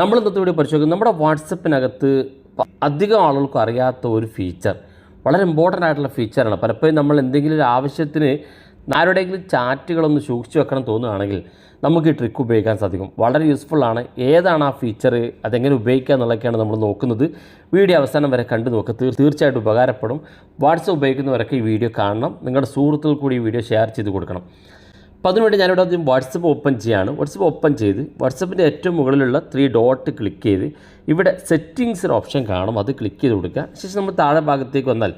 നമ്മൾ ഇന്നത്തെ വീഡിയോ പരിശോധിക്കും നമ്മുടെ വാട്സപ്പിനകത്ത് അധികം ആളുകൾക്കും അറിയാത്ത ഒരു ഫീച്ചർ വളരെ ഇമ്പോർട്ടന്റ് ആയിട്ടുള്ള ഫീച്ചറാണ് പലപ്പോഴും നമ്മൾ എന്തെങ്കിലും ഒരു ആവശ്യത്തിന് ആരുടെയെങ്കിലും ചാറ്റുകളൊന്ന് സൂക്ഷിച്ചു വെക്കണം തോന്നുകയാണെങ്കിൽ നമുക്ക് ഈ ട്രിക്ക് ഉപയോഗിക്കാൻ സാധിക്കും. വളരെ യൂസ്ഫുള്ളാണ് ഏതാണ് ആ ഫീച്ചർ അതെങ്ങനെ ഉപയോഗിക്കുക എന്നുള്ളതൊക്കെയാണ് നമ്മൾ നോക്കുന്നത്. വീഡിയോ അവസാനം വരെ കണ്ടു നോക്കുക തീർ തീർച്ചയായിട്ടും ഉപകാരപ്പെടും. വാട്സപ്പ് ഉപയോഗിക്കുന്നവരൊക്കെ ഈ വീഡിയോ കാണണം. നിങ്ങളുടെ സുഹൃത്തുക്കൾ കൂടി ഈ വീഡിയോ ഷെയർ ചെയ്ത് കൊടുക്കണം. അപ്പോൾ അതിനുവേണ്ടി ഞാനിവിടെ ആദ്യം വാട്സപ്പ് ഓപ്പൺ ചെയ്യാണ്. വാട്സപ്പ് ഓപ്പൺ ചെയ്ത് വാട്സപ്പിന്റെ ഏറ്റവും മുകളിലുള്ള ത്രീ ഡോട്ട് ക്ലിക്ക് ചെയ്ത് ഇവിടെ സെറ്റിങ്സ് ഒരു ഓപ്ഷൻ കാണും. അത് ക്ലിക്ക് ചെയ്ത് കൊടുക്കുക. ശേഷം നമ്മൾ താഴെ ഭാഗത്തേക്ക് വന്നാൽ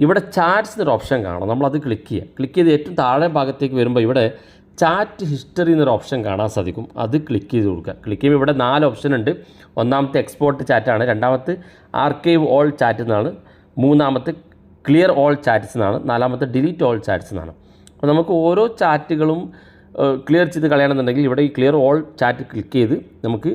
ഇവിടെ ചാറ്റ്സ് എന്നൊരു ഓപ്ഷൻ കാണാം. നമ്മളത് ക്ലിക്ക് ചെയ്യുക. ക്ലിക്ക് ചെയ്ത് ഏറ്റവും താഴെ ഭാഗത്തേക്ക് വരുമ്പോൾ ഇവിടെ ചാറ്റ് ഹിസ്റ്ററി എന്നൊരു ഓപ്ഷൻ കാണാൻ സാധിക്കും. അത് ക്ലിക്ക് ചെയ്ത് കൊടുക്കുക. ക്ലിക്ക് ചെയ്യുമ്പോൾ ഇവിടെ നാല് ഓപ്ഷൻ ഉണ്ട്. ഒന്നാമത്തെ എക്സ്പോർട്ട് ചാറ്റാണ് രണ്ടാമത്തെ ആർക്കൈവ് ഓൾ ചാറ്റ് എന്നാണ്. മൂന്നാമത്തെ ക്ലിയർ ഓൾ ചാറ്റ്സ് എന്നാണ്. നാലാമത്തെ ഡിലീറ്റ് ഓൾ ചാറ്റ്സ് എന്നാണ്. അപ്പോൾ നമുക്ക് ഓരോ ചാറ്റുകളും ക്ലിയർ ചെയ്ത് കളയണമെന്നുണ്ടെങ്കിൽ ഇവിടെ ഈ ക്ലിയർ ഓൾ ചാറ്റ് ക്ലിക്ക് ചെയ്ത് നമുക്ക്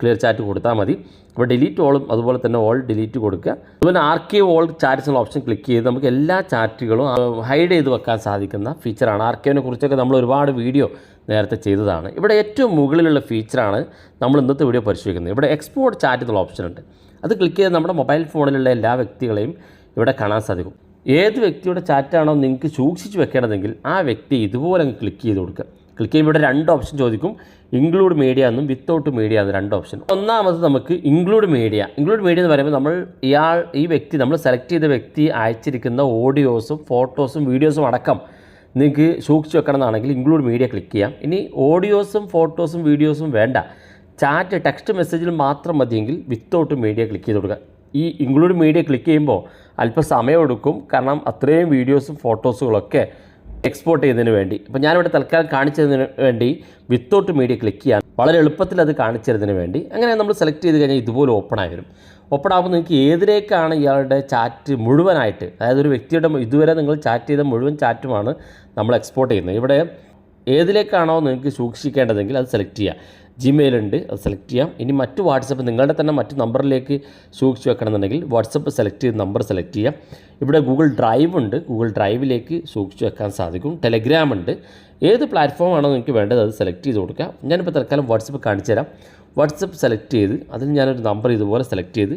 ക്ലിയർ ചാറ്റ് കൊടുത്താൽ മതി. അപ്പോൾ ഡിലീറ്റ് ഓളും അതുപോലെ തന്നെ ഓൾ ഡിലീറ്റ് കൊടുക്കുക. അതുപോലെ ആർക്കൈവ് ഓൾ ചാറ്റ്സ് എന്നുള്ള ഓപ്ഷൻ ക്ലിക്ക് ചെയ്ത് നമുക്ക് എല്ലാ ചാറ്റുകളും ഹൈഡ് ചെയ്ത് വെക്കാൻ സാധിക്കുന്ന ഫീച്ചറാണ് ആർക്കൈവിനെ കുറിച്ചൊക്കെ നമ്മൾ ഒരുപാട് വീഡിയോ നേരത്തെ ചെയ്തതാണ്. ഇവിടെ ഏറ്റവും മുകളിലുള്ള ഫീച്ചറാണ് നമ്മൾ ഇന്നത്തെ വീഡിയോ പരിശോധിക്കുന്നത്. ഇവിടെ എക്സ്പോർട്ട് ചാറ്റ് എന്നുള്ള ഓപ്ഷൻ ഉണ്ട്. അത് ക്ലിക്ക് ചെയ്ത് നമ്മുടെ മൊബൈൽ ഫോണിലുള്ള എല്ലാ വ്യക്തികളെയും ഇവിടെ കാണാൻ സാധിക്കും. ഏത് വ്യക്തിയുടെ ചാറ്റാണോ നിങ്ങൾക്ക് സൂക്ഷിച്ച് വെക്കേണ്ടതെങ്കിൽ ആ വ്യക്തി ഇതുപോലെ അങ്ങ് ക്ലിക്ക് ചെയ്ത് കൊടുക്കുക. ക്ലിക്ക് ചെയ്യുമ്പോൾ ഇവിടെ രണ്ട് ഓപ്ഷൻ ചോദിക്കും. ഇൻക്ലൂഡ് മീഡിയ എന്നും വിത്തൗട്ട് മീഡിയ എന്നും രണ്ട് ഓപ്ഷൻ ഒന്നാമത് നമുക്ക് ഇൻക്ലൂഡ് മീഡിയ ഇൻക്ലൂഡ് മീഡിയ എന്ന് പറയുമ്പോൾ നമ്മൾ ഇയാൾ ഈ വ്യക്തി നമ്മൾ സെലക്ട് ചെയ്ത വ്യക്തി അയച്ചിരിക്കുന്ന ഓഡിയോസും ഫോട്ടോസും വീഡിയോസും അടക്കം നിങ്ങൾക്ക് സൂക്ഷിച്ച് വെക്കണം എന്നാണെങ്കിൽ ഇൻക്ലൂഡ് മീഡിയ ക്ലിക്ക് ചെയ്യാം. ഇനി ഓഡിയോസും ഫോട്ടോസും വീഡിയോസും വേണ്ട. ചാറ്റ് ടെക്സ്റ്റ് മെസ്സേജിൽ മാത്രം മതിയെങ്കിൽ വിത്തൗട്ട് മീഡിയ ക്ലിക്ക് ചെയ്ത് കൊടുക്കുക. ഈ ഇൻക്ലൂഡ് മീഡിയ ക്ലിക്ക് ചെയ്യുമ്പോൾ അല്പം സമയമെടുക്കും. കാരണം അത്രയും വീഡിയോസും ഫോട്ടോസുകളൊക്കെ എക്സ്പോർട്ട് ചെയ്യുന്നതിന് വേണ്ടി. അപ്പോൾ ഞാനിവിടെ തൽക്കാലം കാണിച്ചതിന് വേണ്ടി വിത്തൗട്ട് മീഡിയ ക്ലിക്ക് ചെയ്യാൻ വളരെ എളുപ്പത്തിൽ അത് കാണിച്ചതിന് വേണ്ടി. അങ്ങനെ നമ്മൾ സെലക്ട് ചെയ്ത് കഴിഞ്ഞാൽ ഇതുപോലെ ഓപ്പൺ ആയി വരും. ഓപ്പൺ ആകുമ്പോൾ നിങ്ങൾക്ക് ഏതിലേക്കാണ് ഇയാളുടെ ചാറ്റ് മുഴുവനായിട്ട് അതായത് ഒരു വ്യക്തിയുടെ ഇതുവരെ നിങ്ങൾ ചാറ്റ് ചെയ്ത മുഴുവൻ ചാറ്റുമാണ് നമ്മൾ എക്സ്പോർട്ട് ചെയ്യുന്നത്. ഇവിടെ ഏതിലേക്കാണോ നിങ്ങൾക്ക് സൂക്ഷിക്കേണ്ടതെങ്കിൽ അത് സെലക്ട് ചെയ്യുക ജിമെയിൽ ഉണ്ട് അത് സെലക്ട് ചെയ്യാം. ഇനി മറ്റു വാട്സപ്പ് നിങ്ങളുടെ തന്നെ മറ്റു നമ്പറിലേക്ക് സൂക്ഷിച്ച് വെക്കണമെന്നുണ്ടെങ്കിൽ വാട്സപ്പ് സെലക്ട് ചെയ്ത് നമ്പർ സെലക്ട് ചെയ്യാം. ഇവിടെ ഗൂഗിൾ ഡ്രൈവ് ഉണ്ട് ഗൂഗിൾ ഡ്രൈവിലേക്ക് സൂക്ഷിച്ച് വെക്കാൻ സാധിക്കും. ടെലഗ്രാം ഉണ്ട്. ഏത് പ്ലാറ്റ്ഫോമാണോ നിങ്ങൾക്ക് വേണ്ടത് അത് സെലക്ട് ചെയ്ത് കൊടുക്കുക. ഞാനിപ്പോൾ തൽക്കാലം വാട്സപ്പ് കാണിച്ചു തരാം. വാട്സപ്പ് സെലക്ട് ചെയ്ത് അതിൽ ഞാനൊരു നമ്പർ ഇതുപോലെ സെലക്ട് ചെയ്ത്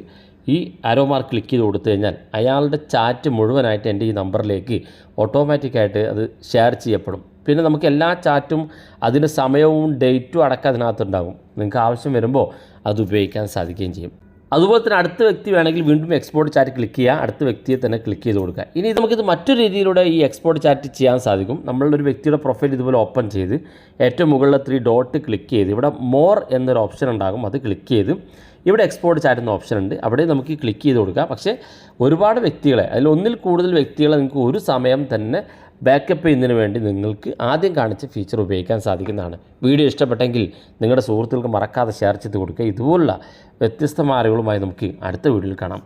ഈ ആരോ മാർക്ക് ക്ലിക്ക് ചെയ്ത് കൊടുത്തു കഴിഞ്ഞാൽ അയാളുടെ ചാറ്റ് മുഴുവനായിട്ട് എന്റെ ഈ നമ്പറിലേക്ക് ഓട്ടോമാറ്റിക്കായിട്ട് അത് ഷെയർ ചെയ്യപ്പെടും. പിന്നെ നമുക്ക് എല്ലാ ചാറ്റും അതിന്റെ സമയവും ഡേറ്റും അടക്കം അതിനകത്തുണ്ടാകും നിങ്ങൾക്ക് ആവശ്യം വരുമ്പോൾ അത് ഉപയോഗിക്കാൻ സാധിക്കുകയും ചെയ്യും. അതുപോലെ തന്നെ അടുത്ത വ്യക്തി വേണമെങ്കിൽ വീണ്ടും എക്സ്പോർട്ട് ചാറ്റ് ക്ലിക്ക് ചെയ്യുക. അടുത്ത വ്യക്തിയെ തന്നെ ക്ലിക്ക് ചെയ്ത് കൊടുക്കുക. ഇനി നമുക്കിത് മറ്റൊരു രീതിയിലൂടെ ഈ എക്സ്പോർട്ട് ചാറ്റ് ചെയ്യാൻ സാധിക്കും. നമ്മളുടെ ഒരു വ്യക്തിയുടെ പ്രൊഫൈൽ ഇതുപോലെ ഓപ്പൺ ചെയ്ത് ഏറ്റവും മുകളിലെ ത്രീ ഡോട്ട് ക്ലിക്ക് ചെയ്ത് ഇവിടെ മോർ എന്നൊരു ഓപ്ഷൻ ഉണ്ടാകും. അത് ക്ലിക്ക് ചെയ്ത് ഇവിടെ എക്സ്പോർട്ട് ചാറ്റ് എന്ന ഓപ്ഷൻ ഉണ്ട്. അവിടെ നമുക്ക് ക്ലിക്ക് ചെയ്ത് കൊടുക്കുക പക്ഷേ ഒരുപാട് വ്യക്തികളെ അതിൽ ഒന്നിൽ കൂടുതൽ വ്യക്തികളെ നിങ്ങൾക്ക് ഒരു സമയം തന്നെ ബാക്കപ്പ് ചെയ്യുന്നതിന് വേണ്ടി നിങ്ങൾക്ക് ആദ്യം കാണിച്ച ഫീച്ചർ ഉപയോഗിക്കാൻ സാധിക്കുന്നതാണ്. വീഡിയോ ഇഷ്ടപ്പെട്ടെങ്കിൽ നിങ്ങളുടെ സുഹൃത്തുക്കൾക്ക് മറക്കാതെ ഷെയർ ചെയ്ത് കൊടുക്കുക. ഇതുപോലുള്ള വ്യത്യസ്തമായ അറിവുകളുമായി നമുക്ക് അടുത്ത വീഡിയോയിൽ കാണാം.